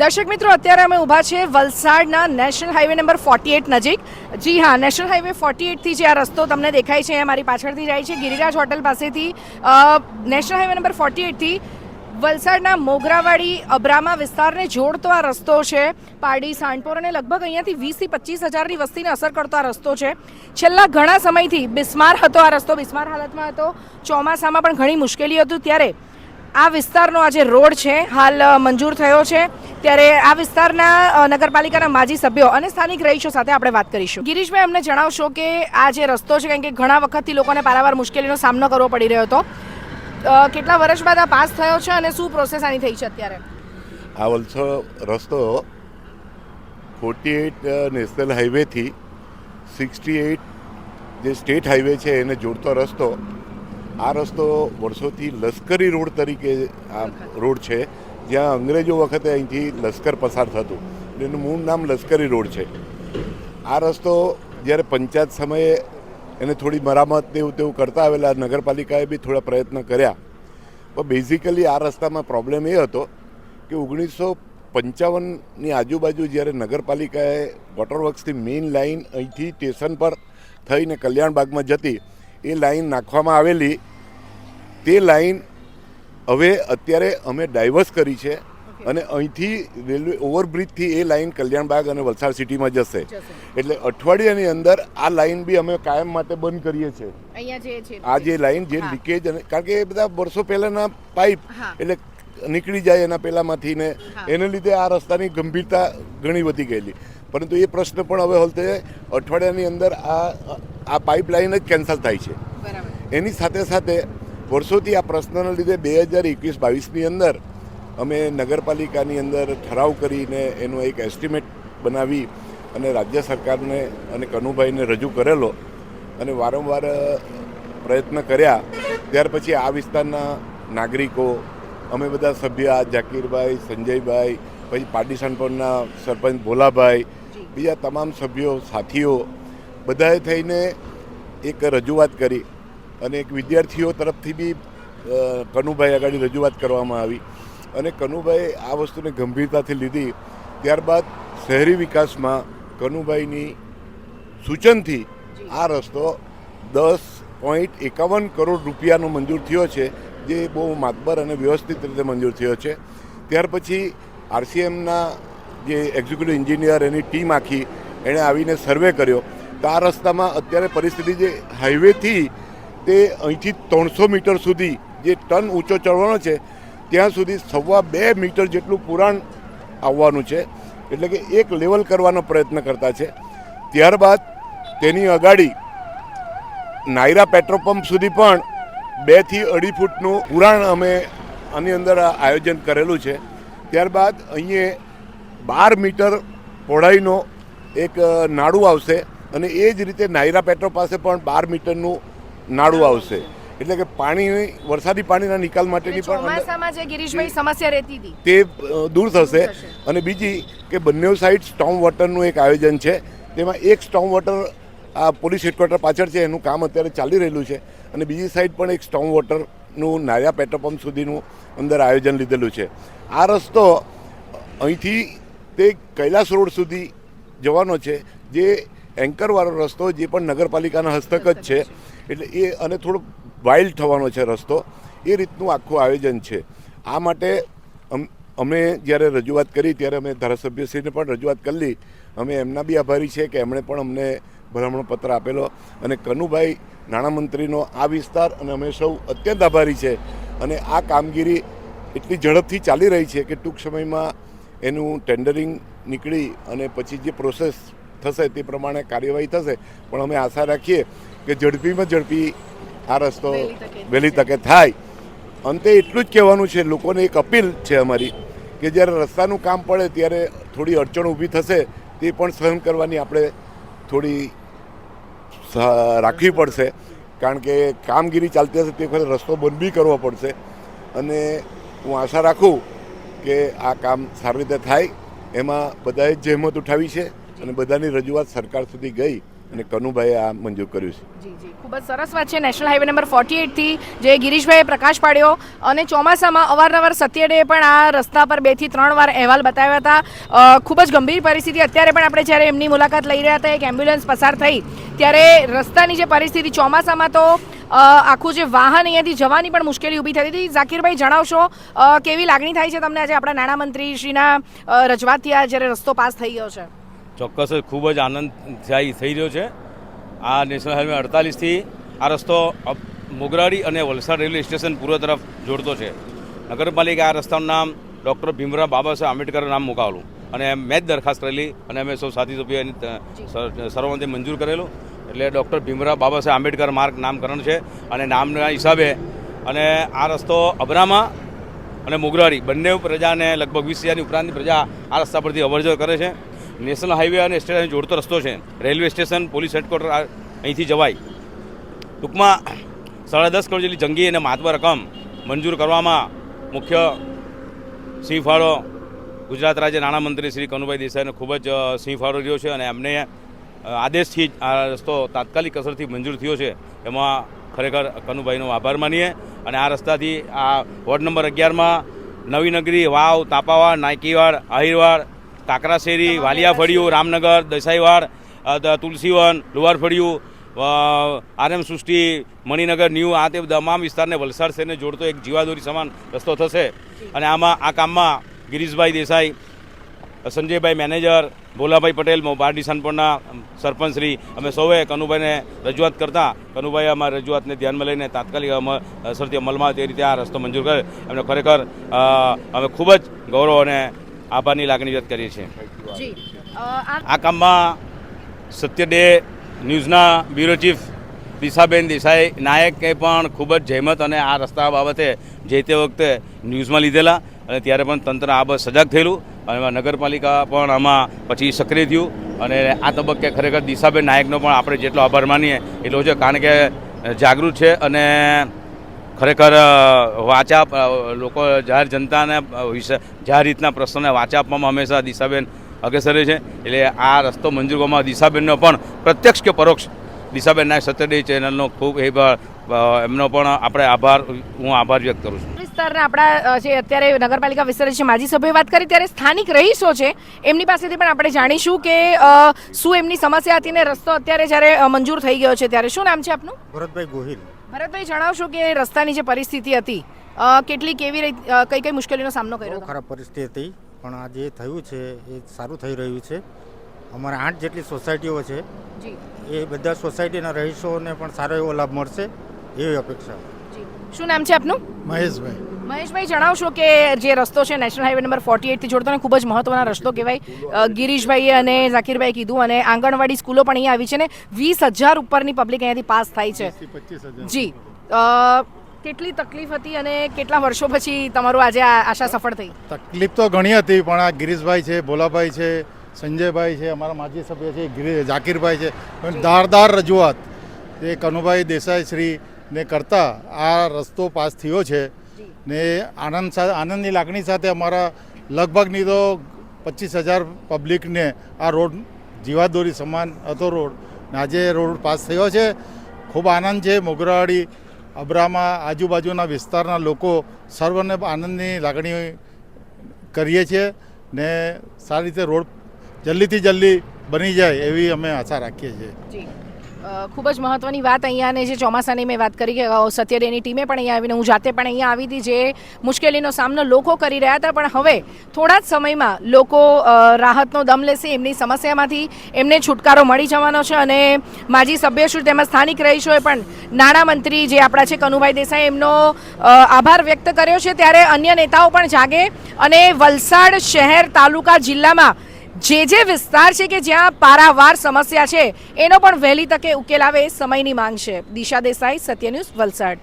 દર્શક મિત્રો, અત્યારે અમે ઊભા છે વલસાડના national highway number forty eight નજીક. જી હા, નેશનલ હાઈવે ફોર્ટી એટથી જે આ રસ્તો તમને દેખાય છે, એ મારી પાછળથી જાય છે. ગિરિરાજ હોટલ પાસેથી નેશનલ હાઈવે નંબર ફોર્ટી એટથી વલસાડના મોગરાવાડી અબ્રામા વિસ્તારને જોડતો આ રસ્તો છે. પારડી સાંડપોર અને લગભગ અહીંયાથી વીસથી પચીસ હજારની વસ્તીને અસર કરતો આ રસ્તો છે. છેલ્લા ઘણા સમયથી બિસ્માર હતો આ રસ્તો. બિસ્માર હાલતમાં હતો. ચોમાસામાં પણ ઘણી મુશ્કેલી હતું. ત્યારે આ વિસ્તારનો આ જે રોડ છે, હાલ મંજૂર થયો છે. ત્યારે આ વિસ્તારના નગરપાલિકાના માજી સભ્યો અને સ્થાનિક રહીશો સાથે આપણે વાત કરીશું. ગિરીશભાઈ, અમને જણાવશો કે આ જે રસ્તો છે, કારણ કે ઘણા વખતથી લોકોને પારાવાર મુશ્કેલીનો સામનો કરવો પડી રહ્યો હતો. કેટલા વર્ષ બાદ આ પાસ થયો છે અને શું પ્રોસેસ આની થઈ છે અત્યારે? આ વલસો રસ્તો ફોર્ટી એઇટ નેશનલ હાઈવેથી સિક્સટી એઇટ જે સ્ટેટ હાઈવે છે, એને જોડતો રસ્તો આ રસ્તો વર્ષોથી લશ્કરી રોડ તરીકે આ રોડ છે, જ્યાં અંગ્રેજો વખતે અહીંથી લશ્કર પસાર થતું. એનું મૂળ નામ લશ્કરી રોડ છે. આ રસ્તો જ્યારે પંચાયત સમયે એને થોડી મરામત ને એવું તેવું કરતા આવેલા, નગરપાલિકાએ બી થોડા પ્રયત્ન કર્યા. પણ બેઝિકલી આ રસ્તામાં પ્રોબ્લેમ એ હતો કે ઓગણીસો પંચાવનની આજુબાજુ જ્યારે નગરપાલિકાએ વોટરવર્ક્સથી મેઇન લાઇન અહીંથી સ્ટેશન પર થઈને કલ્યાણબાગમાં જતી એ લાઇન નાખવામાં આવેલી તે લાઈન હવે અત્યારે અમે ડાયવર્સ કરી છે અને અહીંથી રેલવે ઓવરબ્રિજથી એ લાઇન કલ્યાણબાગ અને વલસાડ સિટીમાં જશે. એટલે અઠવાડિયાની અંદર આ લાઇન બી અમે કાયમ માટે બંધ કરીએ છીએ. આ જે લાઈન જે લીકેજ અને કારણ કે એ બધા વર્ષો પહેલાના પાઇપ એટલે નીકળી જાય એના પહેલામાંથી ને. એને લીધે આ રસ્તાની ગંભીરતા ઘણી વધી ગયેલી. પરંતુ એ પ્રશ્ન પણ હવે હલ થયો અઠવાડિયાની અંદર આ આ પાઇપલાઇન જ કેન્સલ થાય છે. એની સાથે સાથે વર્ષોથી આ પ્રશ્નના લીધે બે હજાર એકવીસ બાવીસની અંદર અમે નગરપાલિકાની અંદર ઠરાવ કરીને એનો એક એસ્ટિમેટ બનાવી અને રાજ્ય સરકારને અને કનુભાઈને રજૂ કરેલો અને વારંવાર પ્રયત્ન કર્યા. ત્યાર પછી આ વિસ્તારના નાગરિકો અમે બધા સભ્ય આ જાકીરભાઈ સંજયભાઈ પછી પાટીસણ પરના સરપંચ ભોલાભાઈ. બીજા તમામ સભ્યો, સાથીઓ, બધાએ થઈને એક રજૂઆત કરી અને એક વિદ્યાર્થીઓ તરફથી બી કનુભાઈ આગળ રજૂઆત કરવામાં આવી અને કનુભાઈ આ વસ્તુને ગંભીરતાથી લીધી. ત્યારબાદ શહેરી વિકાસમાં કનુભાઈની સૂચનથી આ રસ્તો દસ પોઈન્ટ એકાવન કરોડ રૂપિયાનો મંજૂર થયો છે, જે બહુ માતબર અને વ્યવસ્થિત રીતે મંજૂર થયો છે. ત્યાર પછી આરસીએમના જે એક્ઝિક્યુટિવ એન્જિનિયર એની ટીમ આખી, એણે આવીને સર્વે કર્યો. તો આ રસ્તામાં અત્યારે પરિસ્થિતિ જે હાઈવેથી તે અહીંથી ત્રણસો મીટર સુધી જે ટન ઊંચો ચડવાનો છે, ત્યાં સુધી સવા બે મીટર જેટલું પુરાણ આવવાનું છે. એટલે કે એક લેવલ કરવાનો પ્રયત્ન કરતા છે. ત્યારબાદ તેની અગાડી નાયરા પેટ્રોલ પંપ સુધી પણ બેથી અઢી ફૂટનું પુરાણ અમે આની અંદર આયોજન કરેલું છે. ત્યારબાદ અહીંયા બાર મીટર પહોળાઈનો એક નાડું આવશે અને એ જ રીતે નાયરા પેટ્રોલ પાસે પણ બાર મીટરનું નાળું આવશે. એટલે કે પાણી વરસાદી પાણીના નિકાલ માટેની પણ સમસ્યા રહેતી હતી. તે દૂર થશે. થશે. અને બીજી કે બંને સાઈડ સ્ટોમ વોટરનું એક આયોજન છે. તેમાં એક સ્ટોમ વોટર આ પોલીસ હેડક્વાર્ટર પાછળ છે. એનું કામ અત્યારે ચાલી રહેલું છે. અને બીજી સાઈડ પણ એક સ્ટોમ વોટરનું નાયા પેટ્રોલ પંપ સુધીનું અંદર આયોજન લીધેલું છે. આ રસ્તો અહીંથી તે કૈલાસ રોડ સુધી જવાનો છે, જે એન્કરવાળો રસ્તો, જે પણ નગરપાલિકાના હસ્તક જ છે, એટલે એ અને થોડો વાઇલ્ડ થવાનો છે રસ્તો, એ રીતનું આખું આયોજન છે. આ માટે અમ- જ્યારે રજૂઆત કરી, ત્યારે અમે ધારાસભ્યશ્રીને પણ રજૂઆત કરી અમે એમના બી આભારી છે કે એમણે પણ અમને ભલામણો પત્ર આપેલો અને કનુભાઈ નાણામંત્રીનો આ વિસ્તાર અને અમે સૌ અત્યંત આભારી છે. અને આ કામગીરી એટલી ઝડપથી ચાલી રહી છે કે ટૂંક સમયમાં એનું ટેન્ડરિંગ નીકળી અને પછી જે પ્રોસેસ થશે તે પ્રમાણે કાર્યવાહી થશે. પણ અમે આશા રાખીએ કે ઝડપીમાં ઝડપી આ રસ્તો વહેલી તકે થાય. અંતે એટલું જ કહેવાનું છે લોકોને એક અપીલ છે અમારી કે જ્યારે રસ્તાનું કામ પડે ત્યારે થોડી અડચણ ઊભી થશે તે પણ સહન કરવાની આપણે થોડી રાખવી પડશે. કારણ કે કામગીરી ચાલતી હશે તે વખતે રસ્તો બંધ બી કરવો પડશે. અને હું આશા રાખું કે આ કામ સારી રીતે થાય, એમાં બધાએ જહેમત ઉઠાવી છે અને બધાની રજૂઆત સરકાર સુધી ગઈ અને કનુભાઈએ આ મંજૂર કર્યું છે. જી જી. ખૂબ જ સરસ વાત છે. નેશનલ હાઈવે નંબર ફોર્ટી એટથી જે ગિરીશભાઈએ પ્રકાશ પાડ્યો અને ચોમાસામાં અવારનવાર સત્યડે પણ આ રસ્તા પર બેથી ત્રણ વાર અહેવાલ બતાવ્યા હતા. ખૂબ જ ગંભીર પરિસ્થિતિ. અત્યારે પણ આપણે જ્યારે એમની મુલાકાત લઈ રહ્યા હતા, એક એમ્બ્યુલન્સ પસાર થઈ, ત્યારે રસ્તાની જે પરિસ્થિતિ ચોમાસામાં તો આખું જે વાહન અહીંયાથી જવાની પણ મુશ્કેલી ઊભી થતી હતી. ઝાકીરભાઈ જણાવશો કેવી લાગણી થાય છે તમને આજે આપણા નાણામંત્રી શ્રીના અ, રજૂઆતથી આ જ્યારે રસ્તો પાસ થઈ ગયો છે? ચોક્કસ ખૂબ જ આનંદ થઈ રહ્યો છે. આ નેશનલ હાઈવે અડતાલીસથી આ રસ્તો મોગરાડી અને વલસાડ રેલવે સ્ટેશન પૂર્વ તરફ જોડતો છે. નગરપાલિકા આ રસ્તાનું નામ ડૉક્ટર ભીમરાવ બાબા સાહેબ આંબેડકર નામ મુકાવેલું. અને મેં જ દરખાસ્ત કરેલી અને અમે સૌ સાથી સભ્યો એની ત- મંજૂર કરેલું. એટલે ડૉક્ટર ભીમરાવ બાબા સાહેબ આંબેડકર માર્ગ નામકરણ છે અને નામના હિસાબે અને આ રસ્તો અબરામા અને મુગરારી બંને પ્રજાને લગભગ વીસ હજારની ઉપરાંતની પ્રજા આ રસ્તા પરથી અવરજવર કરે છે. નેશનલ હાઈવે અને સ્ટેશન જોડતો રસ્તો છે. રેલવે સ્ટેશન, પોલીસ હેડક્વાર્ટર અહીંથી જવાય. ટૂંકમાં સાડા દસ કરોડ જેટલી જંગી અને મહાત્મા રકમ મંજૂર કરવામાં મુખ્ય સિંહ ફાળો ગુજરાત રાજ્ય નાણામંત્રી શ્રી કનુભાઈ દેસાઈનો ખૂબ જ સિંહ ફાળો રહ્યો છે અને એમને આદેશથી આ રસ્તો તાત્કાલિક અસરથી મંજૂર થયો છે. એમાં ખરેખર કનુભાઈનો આભાર માનીએ અને આ રસ્તાથી આ વોર્ડ નંબર અગિયારમાં નવી નગરી વાવ તાપાવાડ નાયકીવાડ આહિરવાડ કાકરાશેરી વાલિયા ફળિયું રામનગર દસાઈવાડ તુલસીવન લુવાર ફળિયું આરએમ સૃષ્ટિ મણિનગર ન્યૂ આ તે તમામ વિસ્તારને વલસાડ શહેરને જોડતો એક જીવાદોરી સમાન રસ્તો થશે. અને આમાં આ કામમાં ગિરીશભાઈ દેસાઈ સંજયભાઈ મેનેજર ભોલાભાઈ પટેલ બારડી સાનપુરના સરપંચ શ્રી. અમે સૌએ કનુભાઈને રજૂઆત કરતા કનુભાઈ અમારી રજૂઆતને ધ્યાનમાં લઈને તાત્કાલિક અસરથી અમલમાં તે રીતે આ રસ્તો મંજૂર કરે એમને ખરેખર અમે ખૂબ જ ગૌરવ અને આભારની લાગણી વ્યક્ત કરીએ છીએ. આ કામમાં સત્ય ડે ન્યૂઝના બ્યુરો ચીફ દિશાબેન દેસાઈ નાયકે પણ ખૂબ જ જહેમત અને આ રસ્તા બાબતે જે તે વખતે ન્યૂઝમાં લીધેલા અને ત્યારે પણ તંત્ર આ બસ સજાગ થયેલું. અને નગરપાલિકા પણ આમાં પછી સક્રિય થયું. અને આ તબક્કે ખરેખર દિશાબેન નાયકનો પણ આપણે જેટલો આભાર માનીએ એટલો છે કારણ કે જાગૃત છે અને ખરેખર વાચા લોકો જાહેર જનતાને જાહેર રીતના પ્રશ્નોને વાચા આપવામાં હંમેશા દિશાબેન અગ્રેસરે છે. એટલે આ રસ્તો મંજૂર કરવામાં દિશાબેનનો પણ પ્રત્યક્ષ કે પરોક્ષ દિશાબેન નાયક સત્યડે ચેનલનો ખૂબ એમનો પણ આપણે આભાર, હું આભાર વ્યક્ત કરું છું. વિસ્તારના આપણા જે અત્યારે નગરપાલિકા વિસ્તાર છે માજી સભ્યોએ વાત કરી ત્યારે સ્થાનિક રહીશો છે એમની પાસેથી પણ આપણે જાણીશું કે શું એમની સમસ્યા હતી ને રસ્તો અત્યારે જ્યારે મંજૂર થઈ ગયો છે ત્યારે. શું નામ છે આપનું? ભરતભાઈ ગોહિલ. ભરતભાઈ જણાવશો કે રસ્તાની જે પરિસ્થિતિ હતી કેટલી કેવી રીતે કઈ કઈ મુશ્કેલીનો સામનો કર્યો ખરાબ પરિસ્થિતિ હતી પણ આ જે થયું છે એ સારું થઈ રહ્યું છે. અમારા આઠ જેટલી સોસાયટીઓ છે જી. એ બધા સોસાયટીના રહીશોને પણ સારો એવો લાભ મળશે એવી અપેક્ષા. શું નામ છે આપનું? મહેશભાઈ. મહેશભાઈ જણાવશો કે જે રસ્તો છે નેશનલ હાઈવે નંબર ફોર્ટી એટથી જોડતો ખૂબ જ મહત્વનો રસ્તો કહેવાય. ગિરીશભાઈએ અને ઝાકીરભાઈ કીધું અને આંગણવાડી સ્કૂલો પણ અહીંયા આવી છે ને વીસ હજાર ઉપરની પબ્લિક અહીંયાથી પાસ થાય છે. જી. કેટલી તકલીફ હતી અને કેટલા વર્ષો પછી તમારું આજે આ આશા સફળ થઈ? તકલીફ તો ઘણી હતી પણ આ ગિરીશભાઈ છે ભોલાભાઈ છે સંજયભાઈ છે અમારા માજી સભ્ય છે ઝાકીરભાઈ છે ધારદાર રજૂઆત. એ કનુભાઈ દેસાઈ શ્રીને કરતા આ રસ્તો પાસ થયો છે ને આનંદ સાથે આનંદની લાગણી સાથે અમારા લગભગની તો પચીસ હજાર પબ્લિકને આ રોડ જીવાદોરી સમાન હતો રોડ ને આજે રોડ પાસ થયો છે. ખૂબ આનંદ છે. મોગરાવાડી અબ્રામા આજુબાજુના વિસ્તારના લોકો સર્વને આનંદની લાગણી કરીએ છીએ ને સારી રીતે રોડ જલ્દીથી જલ્દી બની જાય એવી અમે આશા રાખીએ છીએ. ખૂબ જ મહત્વની વાત અહીંયા અને જે ચોમાસાની મેં વાત કરી કે સત્યદેની સત્ય ટીમે પણ અહીંયા આવીને, હું જાતે પણ અહીંયા આવી હતી જે મુશ્કેલીનો સામનો લોકો કરી રહ્યા હતા, પણ હવે થોડા જ સમયમાં લોકો રાહતનો દમ લેશે, એમની સમસ્યામાંથી એમને છુટકારો મળી જવાનો છે અને માજી સભ્યશ્રી તેમજ સ્થાનિક રહીશોએ પણ નાણામંત્રી જે આપણા છે કનુભાઈ દેસાઈ એમનો આભાર વ્યક્ત કર્યો છે. ત્યારે અન્ય નેતાઓ પણ જાગે અને વલસાડ શહેર તાલુકા જિલ્લામાં જે જે વિસ્તાર છે કે જ્યાં પારાવાર સમસ્યા છે, એનો પણ વહેલી તકે ઉકેલ આવે સમયની માંગ છે. દિશા દેસાઈ, સત્ય ન્યૂઝ વલસાડ.